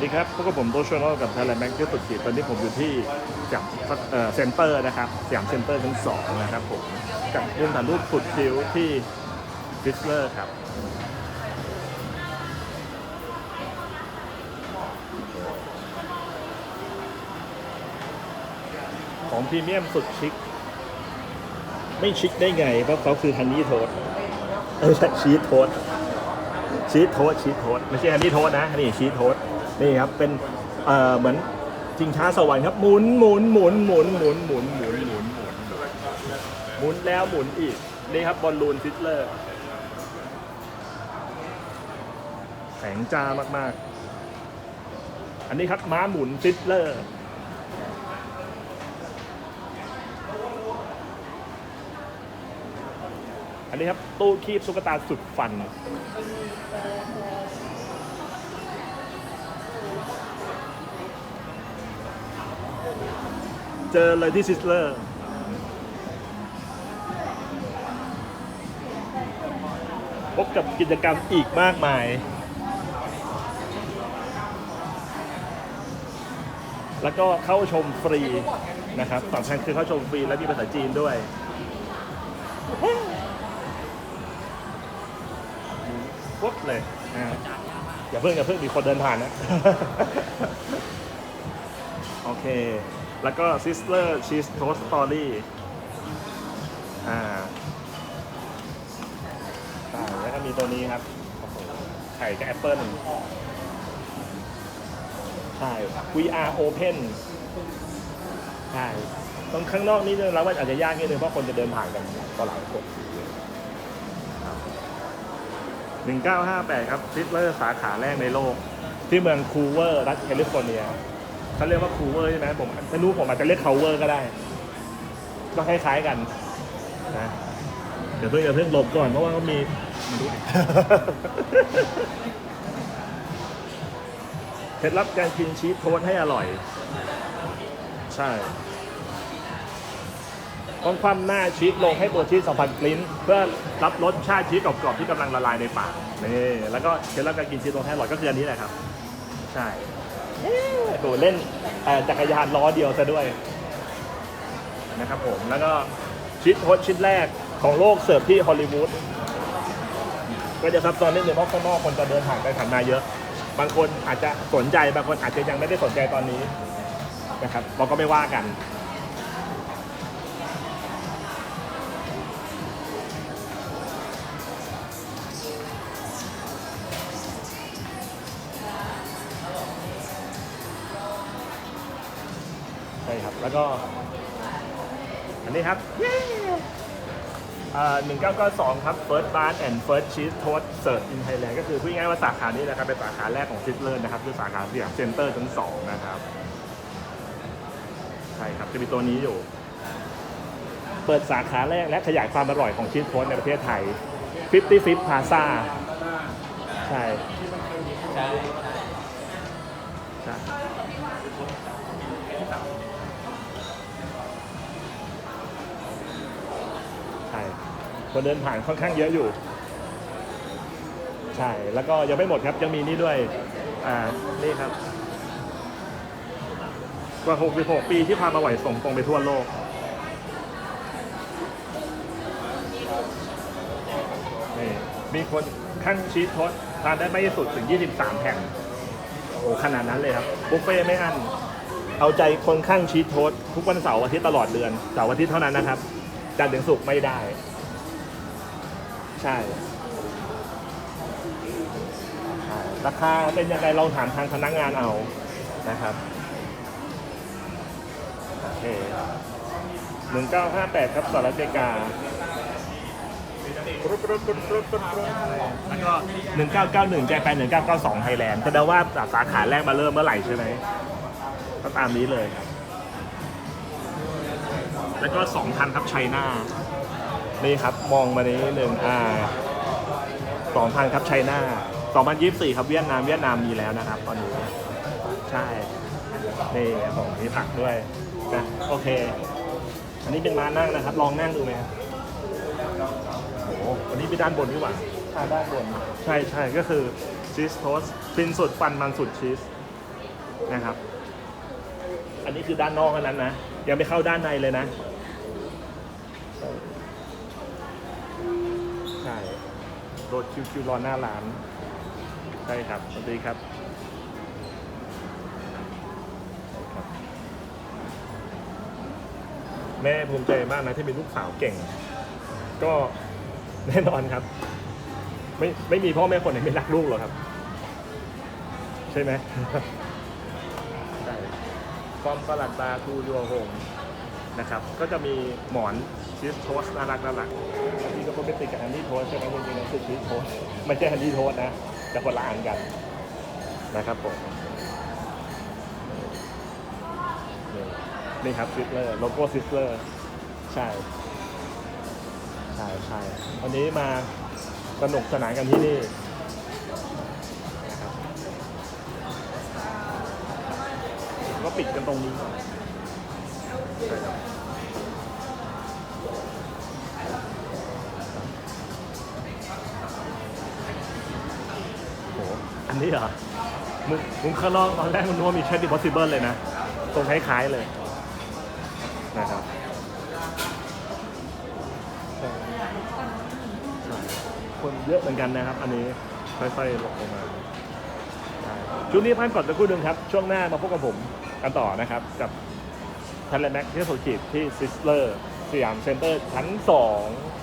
วัสดีครับพบกับผมโตชโนกับ Thailand Bank ที่สุดขีดตอนนี้ผมอยู่ที่สยามเซ็นเตอร์นะครับสยามเซ็นเตอร์ชั้นสองนะครับผมกับมุมถ่ายรูปสุดคิ้วที่ฟิสเลอร์ครับของพรีเมียมสุดชิค ไม่ชิคได้ไง เพราะเขาคือฮันนี่โทสเออชีสโทสชีสโทสชีสโทสไม่ใช่ฮันนี่โทสนะ นี่ชีสโทส นี่ครับเป็นเอ่อเหมือนจิงช้าสวรรค์ครับหมุนหมุนหมุนหมุนหมุนหมุนหมุนหมุนหมุนหมุนแล้วหมุนอีกนี่ครับบอลลูนฟิตเลอร์แสงจ้ามากๆ อันนี้ครับม้าหมุนฟิตเลอร์อันนี้ครับตู้คีบตุ๊กตาสุดฟัน เจอเลยที่ซิสเลอร์พบกับกิจกรรมอีกมากมาย แล้วก็เข้าชมฟรีนะครับสำคัญคือเข้าชมฟรีและมีภาษาจีนด้วย ปุ๊บเลยอ่าอย่าเพิ่งอย่าเพิ่งมีคนเดินผ่านนะ โอเค แล้วก็ Sister Cheese Toast Story อ่าใช่แล้วก็มีตัวนี้ครับไข่กับแอปเปิ้ลใช่ VR Open ใช่ตรงข้างนอกนี่เราว่าอาจจะยากนิดนึงเพราะคนจะเดินผ่านกันก็หลายคน1958 ครับซิสเลอร์สาขาแรกในโลก ที่เมืองคูเวอร์ รัฐแคลิฟอร์เนีย เขาเรียกว่าคูเวอร์ใช่ไหมผมไม่รู้ผมอาจจะเรียกคาเวอร์ก็ได้ ก็คล้ายๆกันนะเดี๋ยวเพิ่งเดี๋ยวเพิ่งหลบก่อนเพราะว่าเขามีมาดูดิเคล็ดลับการกินชีสโทสต์ให้อร่อย ใช่ต้องคว่ำหน้าชีสลงให้ตัวชีสสัมผัสกลิ้น เพื่อรับรสชาติชีสกรอบๆที่กำลังละลายในปากนี่แล้วก็เคล็ดลับการกินชีสลงให้อร่อยก็คืออันนี้แหละครับ ใช่ เอ๊ะโดดเล่นเอ่อจักรยานล้อเดียวซะด้วยนะครับผมแล้วก็ชีสโทสต์ชิ้นแรกของโลกเสิร์ฟที่ฮอลลีวูดก็จะซับซ้อนนิดนึงเพราะข้างนอกคนจะเดินผ่านไปผ่านมาเยอะ บางคนอาจจะสนใจบางคนอาจจะยังไม่ได้สนใจตอนนี้นะครับเราก็ไม่ว่ากัน แล้วก็ อันนี้ครับหนึ่งเก้าเก้าสองครับ First Bar and First Cheese Toast Served in Thailand ก็คือพูดง่ายๆว่าสาขานี้นะครับ เป็นสาขาแรกของซิสเลอร์นะครับคือสาขาสยามเซ็นเตอร์ชั้นสองนะครับ ใช่ครับ จะมีตัวนี้อยู่ เปิดสาขาแรกและขยายความอร่อยของชีสโทสในประเทศไทย 50 Fit Plaza ใช่ใช่ใช่ คนเดินผ่านค่อนข้างเยอะอยู่ ใช่ แล้วก็ยังไม่หมดครับ ยังมีนี่ด้วย อ่า นี่ครับ กว่า 66 ปีที่พามาไหวส่งตรงไปทั่วโลก นี่มีคนขั้นชีสโทสทานได้ไม่สุดถึง 23 แผ่น โอ้ขนาดนั้นเลยครับ บุฟเฟ่ต์ไม่อั้น เอาใจคนข้างชีสโทสทุกวันเสาร์อาทิตย์ตลอดเดือน เสาร์อาทิตย์เท่านั้นนะครับ จันทร์ถึงศุกร์ไม่ได้ ใช่ราคาเป็นยังไงลองถามทางพนักงานเอานะครับโอเคหนึ่งเก้าห้าแปดครับสหรัฐอเมริกาแล้วก็1991แจแปน1992ไทยแลนด์แสดงว่าสาขาแรกมาเริ่มเมื่อไหร่ใช่ไหมก็ตามนี้เลยครับ แล้วก็2,000ครับไชน่านี่ครับมองมาในนี้หนึ่งอ่า2,000ครับไชน่า2024 ครับเวียดนามเวียดนามมีแล้วนะครับ ตอนนี้ ใช่นี่ผมมีผักด้วยนะโอเค อันนี้เป็นม้านั่งนะครับ ลองนั่งดูไหมครับโอ้โหวันนี้ไปด้านบนดีกว่าอ่าด้านบน ใช่ใช่ก็คือชีสโทสฟินสุดฟันมันสุดชีสนะครับ อันนี้คือด้านนอกเท่านั้นนะยังไม่เข้าด้านในเลยนะ ใช่ รถคิวๆรอหน้าร้านใช่ครับสวัสดีครับแม่ภูมิใจมากนะที่มีลูกสาวเก่ง ก็แน่นอนครับ ไม่ไม่มีพ่อแม่คนไหนไม่รักลูกหรอกครับ ใช่ไหมใช่ฟอมประหลัดตาทูยัวโฮมนะครับ ก็จะมีหมอน ชีสโทสน่ารักน่ารักบางทีก็เป็นติดกับฮันนี่โทสใช่ไหมจริงๆแล้วคือชีสโทสไม่ใช่ฮันนี่โทสนะแต่คนละอันกันนะครับผมนี่นี่ครับซิสเลอร์โลโก้ซิสเลอร์ใช่ใช่ใช่วันนี้มาสนุกสนานกันที่นี่นะครับก็ปิดกันตรงนี้ใช่ครับ นนี้เหรอมุมมุมข้างนอกตอนแรกมันนึกว่ามีแค่ possible เลยนะตรงคล้ายๆเลยนะครับคนเยอะเหมือนกันนะครับ อันนี้ค่อยๆลงมาช่ช่วงนี้พักก่อนจะคู่หนึงครับ ช่วงหน้ามาพบกับผมกันต่อนะครับ กับทันเลแม็กที่สุขีดที่ซิสเลอร์สยามเซ็นเตอร์ชั้น 2